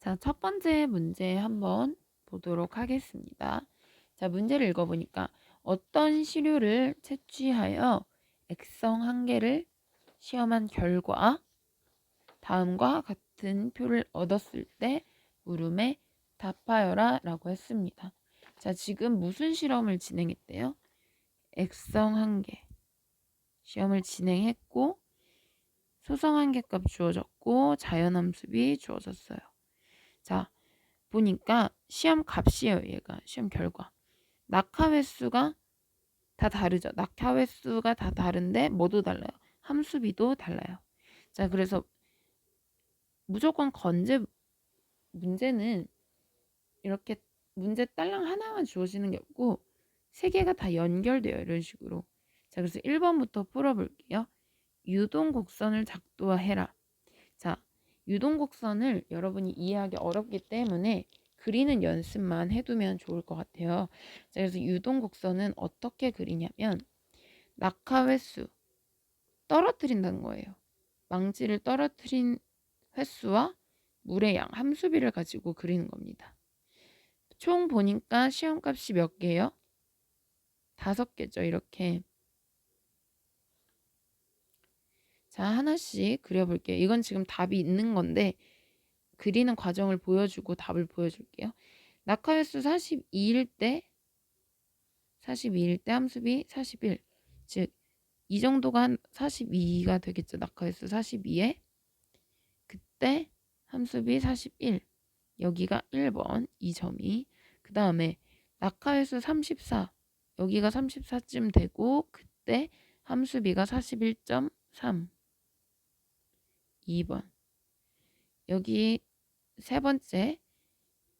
자, 첫 번째 문제 한번 보도록 하겠습니다. 자, 문제를 읽어보니까 어떤 시료를 채취하여 액성 한 개를 시험한 결과 다음과 같은 표를 얻었을 때 물음에 답하여라 라고 했습니다. 자, 지금 무슨 실험을 진행했대요? 액성 한 개. 시험을 진행했고 소성 한 개 값 주어졌고 자연함수비 주어졌어요. 자, 보니까 시험 값이에요, 얘가. 시험 결과. 낙하 횟수가 다 다르죠. 낙하 횟수가 다 다른데 뭐도 달라요. 함수비도 달라요. 자, 그래서 무조건 건재 문제는 이렇게 문제 딸랑 하나만 주어지는 게 없고 세 개가 다 연결돼요. 이런 식으로. 자, 그래서 1번부터 풀어 볼게요. 유동 곡선을 작도해라. 자, 유동곡선을 여러분이 이해하기 어렵기 때문에 그리는 연습만 해두면 좋을 것 같아요. 자, 그래서 유동곡선은 어떻게 그리냐면 낙하 횟수 떨어뜨린다는 거예요. 망치를 떨어뜨린 횟수와 물의 양, 함수비를 가지고 그리는 겁니다. 총 보니까 시험값이 몇 개예요? 다섯 개죠. 이렇게. 자, 하나씩 그려볼게요. 이건 지금 답이 있는 건데 그리는 과정을 보여주고 답을 보여줄게요. 낙하횟수 42일 때 42일 때 함수비 41. 즉, 이 정도가 한 42가 되겠죠. 낙하횟수 42에 그때 함수비 41. 여기가 1번 이 점이 그 다음에 낙하횟수 34 여기가 34쯤 되고 그때 함수비가 41.3 2번 여기 세 번째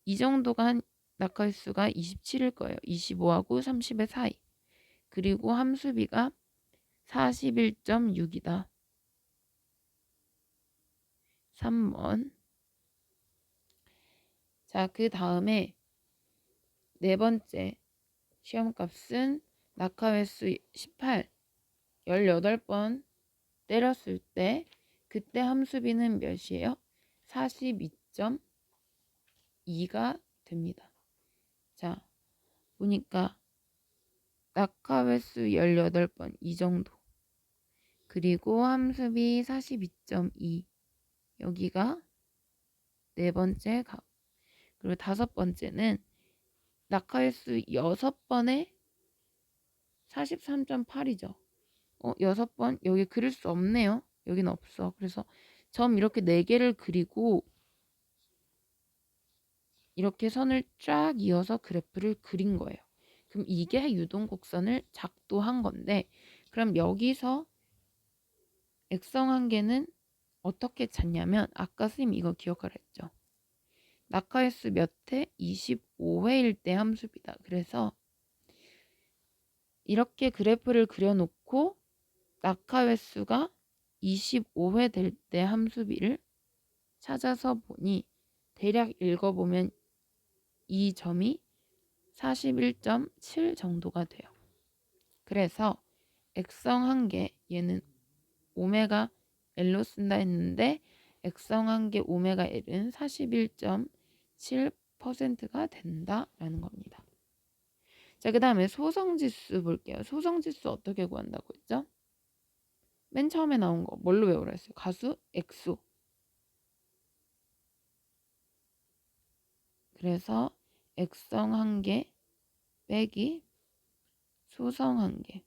이 정도가 한 낙하횟수가 27일 거예요. 25하고 30의 사이 그리고 함수비가 41.6이다. 3번 자, 그 다음에 네 번째 시험값은 낙하횟수 18 18번 때렸을 때 그때 함수비는 몇이에요? 42.2가 됩니다. 자, 보니까 낙하 횟수 18번 이 정도. 그리고 함수비 42.2 여기가 네 번째 값. 그리고 다섯 번째는 낙하 횟수 6번에 43.8이죠. 어, 6번 여기 그릴 수 없네요. 여기는 없어. 그래서 점 이렇게 네 개를 그리고 이렇게 선을 쫙 이어서 그래프를 그린 거예요. 그럼 이게 유동 곡선을 작도한 건데 그럼 여기서 액성 한 개는 어떻게 찾냐면 아까 선생님 이거 기억하라 했죠. 낙하횟수 몇 회? 25회일 때 함수비다. 그래서 이렇게 그래프를 그려놓고 낙하횟수가 25회 될 때 함수비를 찾아서 보니 대략 읽어보면 이 점이 41.7 정도가 돼요. 그래서 액성 한 개 얘는 오메가 L로 쓴다 했는데 액성 한 개 오메가 L은 41.7%가 된다라는 겁니다. 자, 그 다음에 소성지수 볼게요. 소성지수 어떻게 구한다고 했죠? 맨 처음에 나온 거 뭘로 외우라 했어요? 가수 액수. 그래서 액성 한 개 빼기 소성 한 개.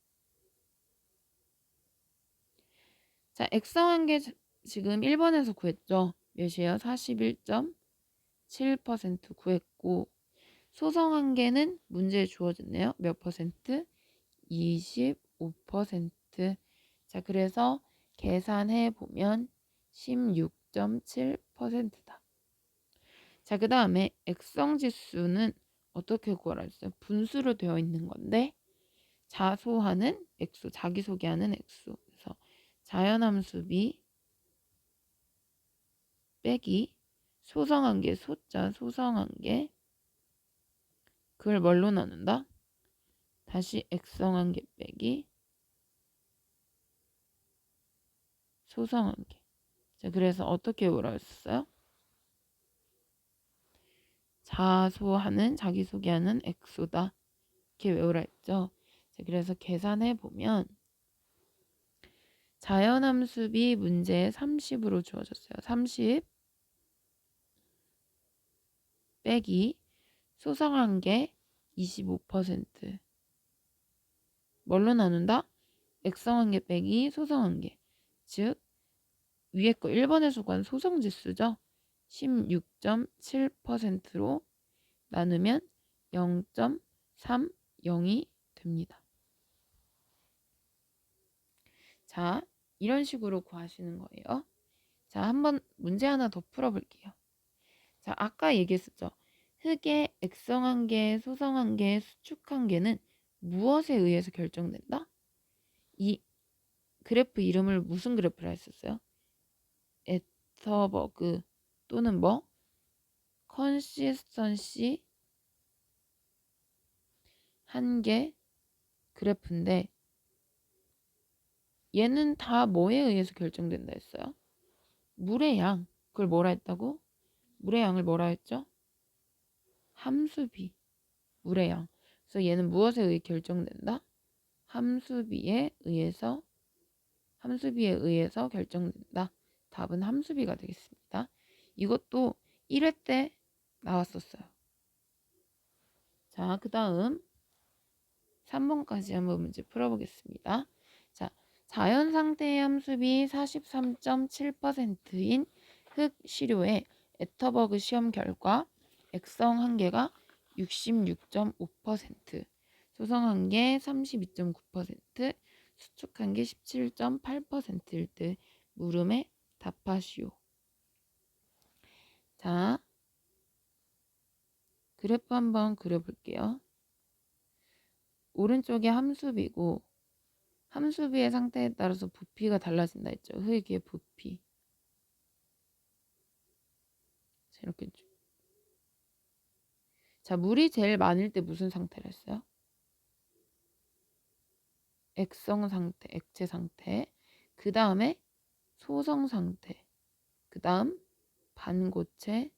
자, 액성 한 개 지금 1번에서 구했죠? 몇이에요? 41.7% 구했고 소성 한 개는 문제에 주어졌네요. 몇 퍼센트? 25%. 자, 그래서 계산해 보면 16.7%다. 자, 그 다음에 액성 지수는 어떻게 구하라 했어요? 분수로 되어 있는 건데 자소하는 액수, 자기소개하는 액수. 그래서 자연함수비 빼기 소성한 게 소자, 소성한 게 그걸 뭘로 나눈다? 다시 액성한 게 빼기 소성한 게. 자, 그래서 어떻게 했어요? 자소하는 자기소개하는 엑소다. 이렇게 외우라 했죠. 자, 그래서 계산해 보면 자연함수비 문제 30으로 주어졌어요. 30 빼기 소성한 게 25% 뭘로 나눈다? 액성한 개 빼기 소성한 개. 즉 위에 거 1번의 수관 소성지수죠. 16.7%로 나누면 0.30이 됩니다. 자, 이런 식으로 구하시는 거예요. 자, 한번 문제 하나 더 풀어볼게요. 자, 아까 얘기했었죠. 흙의 액성한 개, 소성한 개, 수축한 개는 무엇에 의해서 결정된다? 이 그래프 이름을 무슨 그래프라 했었어요? 에터버그 또는 뭐? 컨시스턴시 한계 그래프인데 얘는 다 뭐에 의해서 결정된다 했어요? 물의 양. 그걸 뭐라 했다고? 물의 양을 뭐라 했죠? 함수비. 물의 양. 그래서 얘는 무엇에 의해 결정된다? 함수비에 의해서 함수비에 의해서 결정된다. 답은 함수비가 되겠습니다. 이것도 1회 때 나왔었어요. 자, 그 다음 3번까지 한번 문제 풀어보겠습니다. 자, 자연 상태의 함수비 43.7%인 흙 시료의 에터버그 시험 결과 액성 한계가 66.5%, 소성 한계 32.9%, 수축 한계 17.8%일 때 물음에 답하시오. 자, 그래프 한번 그려볼게요. 오른쪽에 함수비고 함수비의 상태에 따라서 부피가 달라진다 했죠. 흙의 부피. 자, 이렇게 쭉. 자, 물이 제일 많을 때 무슨 상태를 했어요? 액성 상태, 액체 상태. 그 다음에 소성 상태. 그 다음 반고체.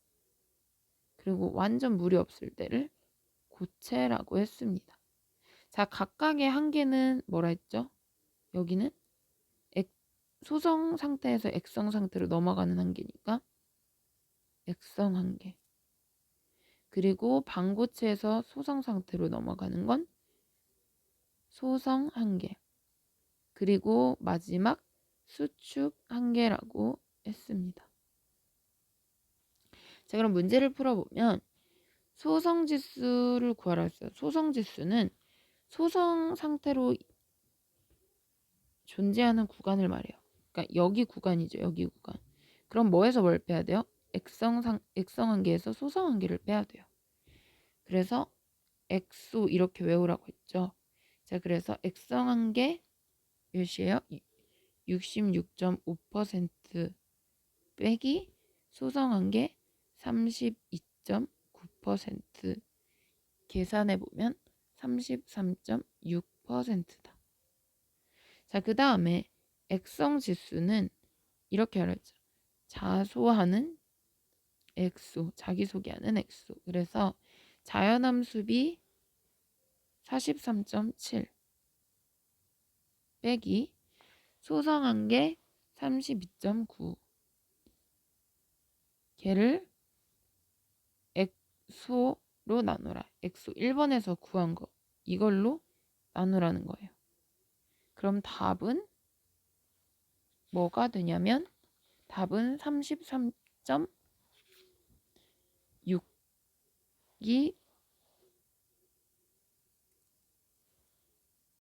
그리고 완전 물이 없을 때를 고체라고 했습니다. 자, 각각의 한계는 뭐라 했죠? 여기는 액, 소성 상태에서 액성 상태로 넘어가는 한계니까 액성 한계. 그리고 반고체에서 소성 상태로 넘어가는 건 소성 한계. 그리고 마지막 수축 한계라고 했습니다. 자, 그럼 문제를 풀어보면 소성 지수를 구하라 했어요. 소성 지수는 소성 상태로 존재하는 구간을 말해요. 그러니까 여기 구간이죠. 여기 구간. 그럼 뭐에서 뭘 빼야 돼요? 액성 상 액성 한계에서 소성 한계를 빼야 돼요. 그래서 엑소 이렇게 외우라고 했죠. 자, 그래서 액성 한계 몇이에요? 66.5% 빼기 소성 한계 32.9% 계산해 보면 33.6%다. 자, 그 다음에 액성 지수는 이렇게 알았죠. 자소하는 엑소, 자기소개하는 엑소. 그래서 자연함수비 43.7 빼기 소성한 게 32.9 걔를 엑소로 나누라. 엑소 1번에서 구한 거 이걸로 나누라는 거예요. 그럼 답은 뭐가 되냐면 답은 33.6이